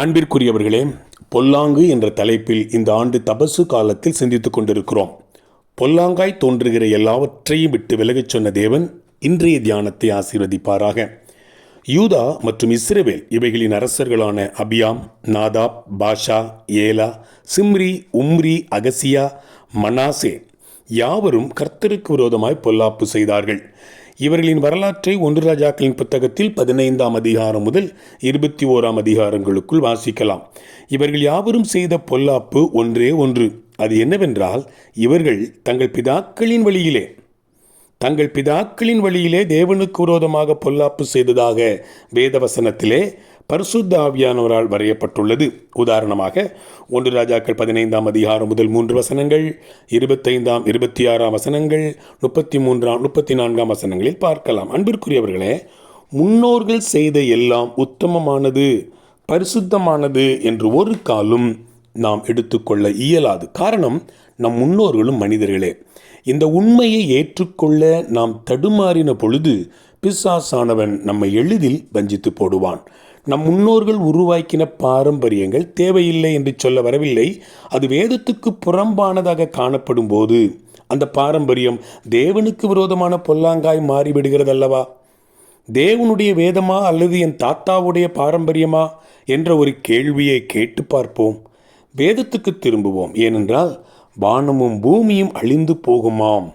அன்பிற்குரியவர்களே பொல்லாங்கு என்ற தலைப்பில் இந்த ஆண்டு தபசு காலத்தில் சிந்தித்துக் கொண்டிருக்கிறோம். பொல்லாங்காய் தோன்றுகிற எல்லாவற்றையும் விட்டு விலகச் சொன்ன தேவன் இன்றைய தியானத்தை ஆசீர்வதிப்பாராக. யூதா மற்றும் இஸ்ரேவேல் இவைகளின் அரசர்களான அபியாம் நாதாப் பாஷா ஏலா சிம்ரி உம்ரி அகசியா மனாசே யாவரும் கர்த்தருக்கு விரோதமாய் பொல்லாப்பு செய்தார்கள். இவர்களின் வரலாற்றை ஒன்று ராஜாக்களின் புத்தகத்தில் பதினைந்தாம் அதிகாரம் முதல் இருபத்தி ஓராம் அதிகாரங்களுக்குள் வாசிக்கலாம். இவர்கள் யாவரும் செய்த பொல்லாப்பு ஒன்றே ஒன்று. அது என்னவென்றால் இவர்கள் தங்கள் பிதாக்களின் வழியிலே தங்கள் பிதாக்களின் வழியிலே தேவனுக்கு விரோதமாக பொல்லாப்பு செய்ததாக வேதவசனத்திலே பரிசுத்த ஆவியானவரால் வரையப்பட்டுள்ளது. உதாரணமாக ஒன்று ராஜாக்கள் பதினைந்தாம் அதிகாரம் முதல் மூன்று வசனங்கள் இருபத்தைந்தாம் இருபத்தி ஆறாம் வசனங்கள் முப்பத்தி மூன்றாம் முப்பத்தி நான்காம் வசனங்களில் பார்க்கலாம். அன்பிற்குரியவர்களே முன்னோர்கள் செய்த எல்லாம் உத்தமமானது பரிசுத்தமானது என்று ஒரு காலும் நாம் எடுத்துக்கொள்ள இயலாது. காரணம் நம் முன்னோர்களும் மனிதர்களே. இந்த உண்மையை ஏற்றுக்கொள்ள நாம் தடுமாறின பொழுது பிசாசானவன் நம்மை எளிதில் வஞ்சித்து போடுவான். நம் முன்னோர்கள் உருவாக்கின பாரம்பரியங்கள் தேவையில்லை என்று சொல்ல வரவில்லை. அது வேதத்துக்கு புறம்பானதாக காணப்படும் போது அந்த பாரம்பரியம் தேவனுக்கு விரோதமான பொல்லாங்காய் மாறிவிடுகிறது அல்லவா தேவனுடைய வேதமா அல்லது என் தாத்தாவுடைய பாரம்பரியமா என்ற ஒரு கேள்வியை கேட்டு பார்ப்போம். வேதத்துக்கு திரும்புவோம். ஏனென்றால் வானமும் பூமியும் அழிந்து போகுமாம்.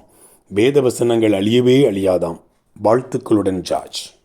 வேதவசனங்கள் அழியவே அழியாதாம். வாழ்த்துக்களுடன் ஜார்ஜ்.